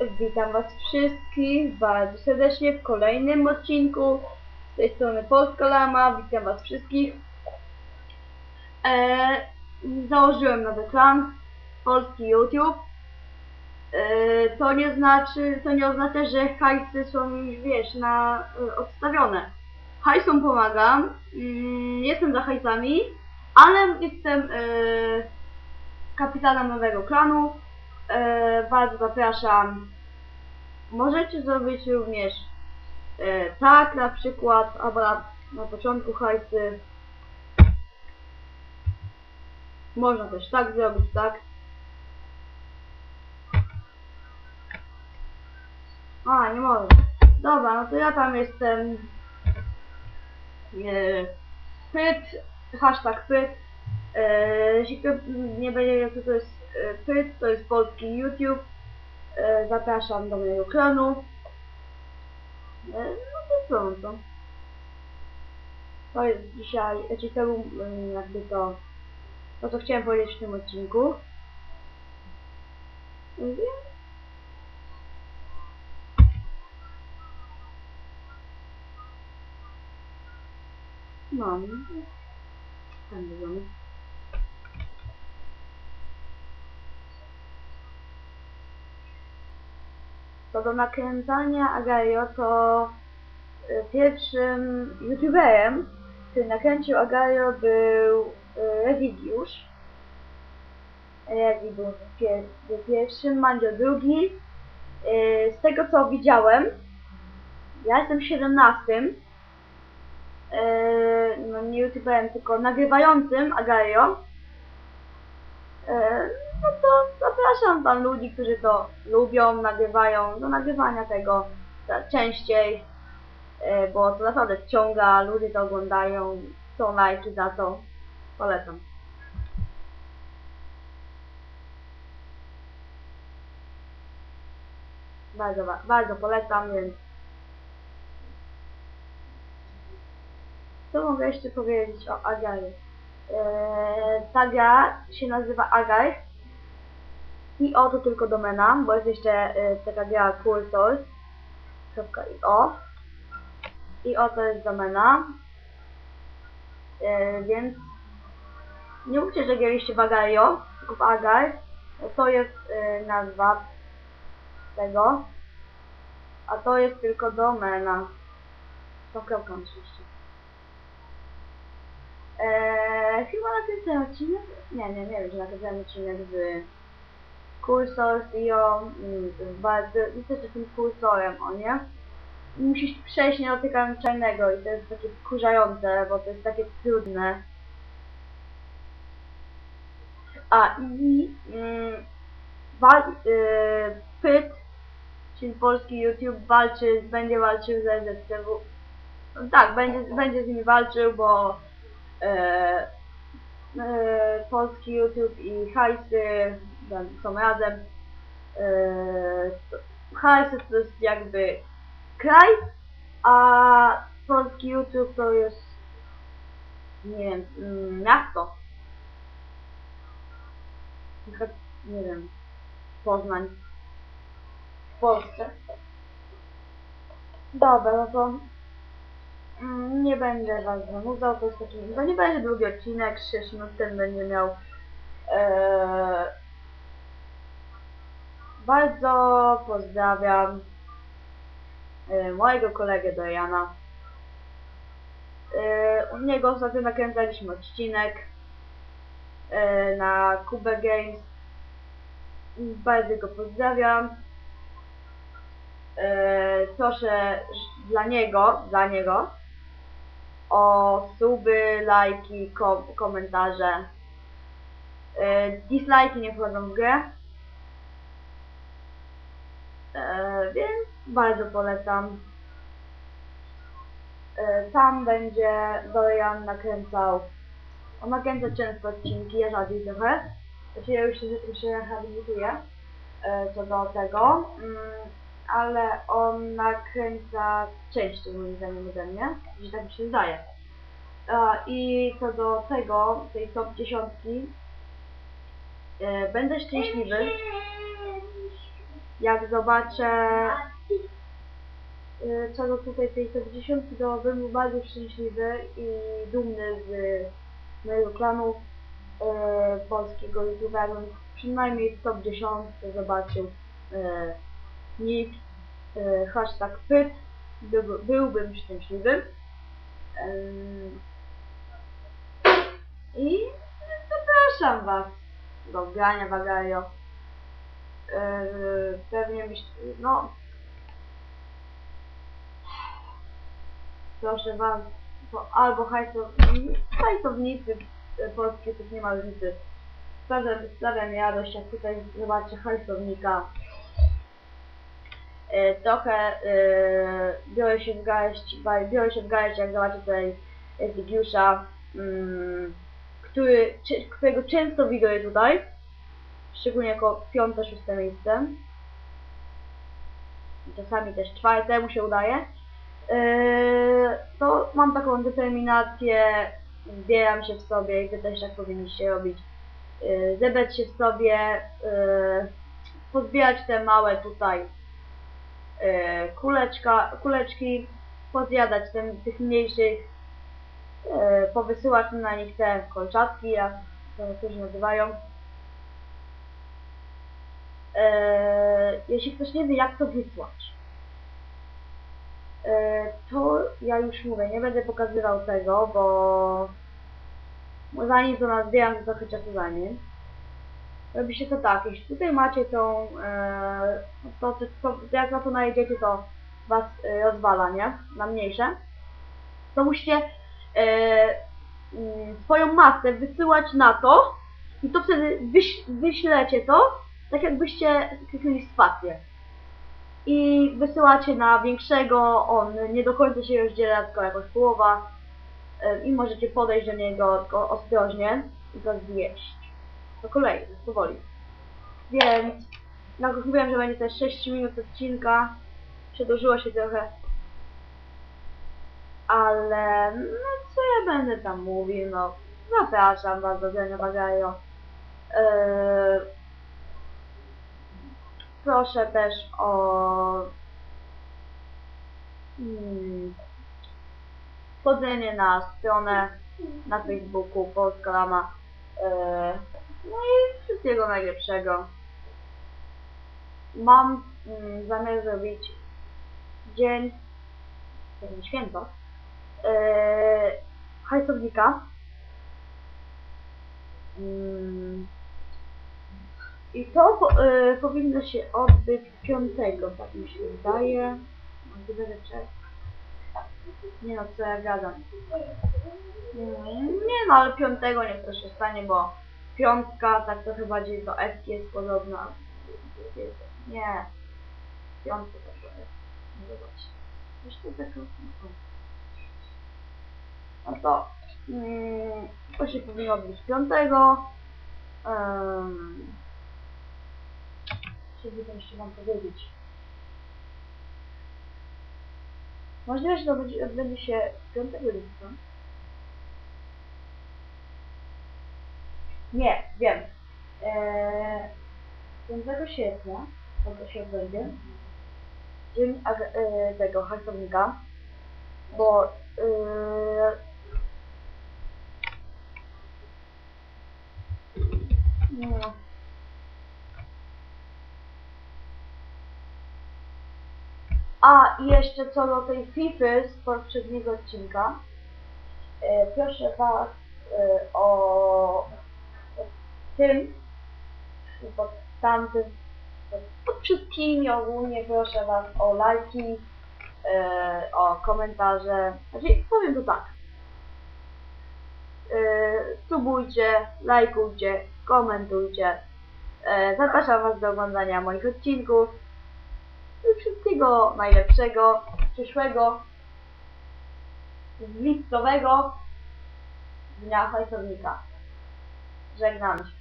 Witam Was wszystkich bardzo serdecznie w kolejnym odcinku. Z tej strony Polska Lama, witam Was wszystkich. E, założyłem nowy klan, polski YouTube. E, to nie znaczy, to nie oznacza, że hajsy są wiesz, na e, odstawione. Hajsom pomagam, mm, jestem za hajsami, ale jestem e, kapitanem nowego klanu. E, bardzo zapraszam. Możecie zrobić również e, tak na przykład, albo na, na początku hajsy. Można też tak zrobić, tak? A, nie mogę. Dobra, no to ja tam jestem. E, pyt, hashtag pyt. E, jeśli nie będzie to jest pyt, to jest polski YouTube. E, zapraszam do mojego klanu. E, no to co, no to. Jest dzisiaj, znaczy to był jakby to, to co chciałem powiedzieć w tym odcinku. Więc No, ten wygląda. Co do nakręcania Agario, to y, pierwszym youtuberem, który nakręcił Agario był y, Revigiusz. Revi był pier był pierwszym, Mandzio drugi. Y, Z tego co widziałem, ja jestem 17. E, no nie youtuberem, tylko nagrywającym Agario. E, no to zapraszam tam ludzi, którzy to lubią, nagrywają do nagrywania tego ta- częściej, e, bo to naprawdę wciąga, ludzie to oglądają, są lajki za to. Polecam. Bardzo, bardzo polecam, więc Co mogę jeszcze powiedzieć o Agai? Eee, ta gra się nazywa Agai i o to tylko domena, bo jest jeszcze e, taka gra cursors.io i o to jest domena. E, więc nie mówcie, że graliście w Agario, w Agai. To jest e, nazwa tego, a to jest tylko domena. To kropką oczywiście. Eee, chyba nakręcałem odcinek? Nie, nie, nie wiem, że nakręcałem odcinek z Cursors i o... Mm, to bardzo... Jesteś takim kursorem, o nie? Musisz przejść niedotykającego i to jest takie wkurzające, bo to jest takie trudne. A i... Mm, wal, yy, Pyt, czyli polski YouTube, walczy, będzie walczył z ZZTW. No tak, będzie, będzie z nimi walczył, bo e, polski YouTube i hajsy są razem. To- hajsy to jest jakby kraj, a polski YouTube to jest nie wiem, mm, miasto. Nie wiem, Poznań w Polsce. Dobra, no to Mm, Nie będę was zanudzał, to jest taki, to nie będzie długi odcinek, 6 minut ten będzie miał. Eee, bardzo pozdrawiam e, mojego kolegę Doriana. E, u niego ostatnio nakręcaliśmy odcinek e, na Cube Games. Bardzo go pozdrawiam. Proszę dla niego, dla niego o suby, lajki, kom komentarze. Dislajki nie wchodzą w grę. E, więc bardzo polecam. E, tam będzie Dorian nakręcał. On nakręca często odcinki, ja rzadziej trochę. Znaczy ja już się z tym się rehabilituję e, co do tego. Mm, ale on nakręca częściej moim zdaniem ode mnie, że tak mi się zdaje. A, I co do tego, tej top dziesiątki, e, będę szczęśliwy, jak zobaczę y, co do tutaj tej top 10, to byłem bardzo szczęśliwy i dumny z mojego klanu y, polskiego YouTube'a, jakbym przynajmniej w top 10 zobaczył y, nick, y, hashtag pyt, by, byłbym szczęśliwy. Ym, I zapraszam Was do grania w. Yy, pewnie myśl, no proszę Was, albo hajsow- hajsownicy e, polskie, to nie ma różnicy. Sprawia mi radość, jak tutaj zobaczę hajsownika. E, trochę e, biorę się w garść, biorę się w garść, jak zobaczę tutaj Zygusza, mm, który, którego często widuję tutaj, szczególnie jako piąte, szóste miejsce. Czasami też czwarte mu się udaje. Yy, to mam taką determinację, zbieram się w sobie i wy też tak powinniście robić. Yy, zebrać się w sobie, yy, pozbierać te małe tutaj yy, kuleczka, kuleczki, pozjadać ten, tych mniejszych, powysyłać na nich te kolczatki, jak to niektórzy nazywają. Yy, jeśli ktoś nie wie jak to wysłać, yy, to ja już mówię, nie będę pokazywał tego, bo zanim to nazbieram, to trochę czasu zajmie. Robi się to tak, jeśli tutaj macie tą, yy, to, to, to jak na to najedziecie, to was yy, rozwala, nie? Na mniejsze. To musicie yy, yy, swoją masę wysyłać na to i to wtedy wyś, wyślecie to, tak jakbyście kliknęli spację. I wysyłacie na większego, on nie do końca się rozdziela, tylko jakoś połowa. I możecie podejść do niego tylko ostrożnie i go zjeść. Po kolei, powoli. Więc, jak już mówiłem, że będzie też 6 minut odcinka, przedłużyło się trochę. Ale, no co ja będę tam mówił, no. Zapraszam was do grania bagajo. Yy, proszę też o mm, wchodzenie na stronę na Facebooku Polska Lama. Yy, no i wszystkiego najlepszego. Mam mm, zamiar zrobić dzień, dzień święto, yy, hajsownika. Mm, i to po, y, powinno się odbyć piątego, tak mi się wydaje. Czekał. Nie no, co ja gadam. Mm, Nie no, ale piątego niech to się stanie, bo piątka tak trochę bardziej do F jest podobna. Nie. Piątka to trochę. No zobacz. Jeszcze. No to... Mm, to się powinno odbyć piątego. Um, co jeszcze wam powiedzieć? Możliwe, że to będzie, odbędzie się 5 lipca. Nie, wiem. Eee, 5 sierpnia to, się odbędzie. Dzień e, tego hajsownika. Bo e, no. A i jeszcze co do tej FIFA z poprzedniego odcinka. E, proszę Was e, o tym, pod tamtym, pod wszystkimi ogólnie proszę Was o lajki, e, o komentarze. Znaczy, powiem to tak. E, subujcie, lajkujcie, komentujcie. E, zapraszam Was do oglądania moich odcinków. Wszystkiego najlepszego, przyszłego, lipcowego dnia hajsownika. Żegnam się.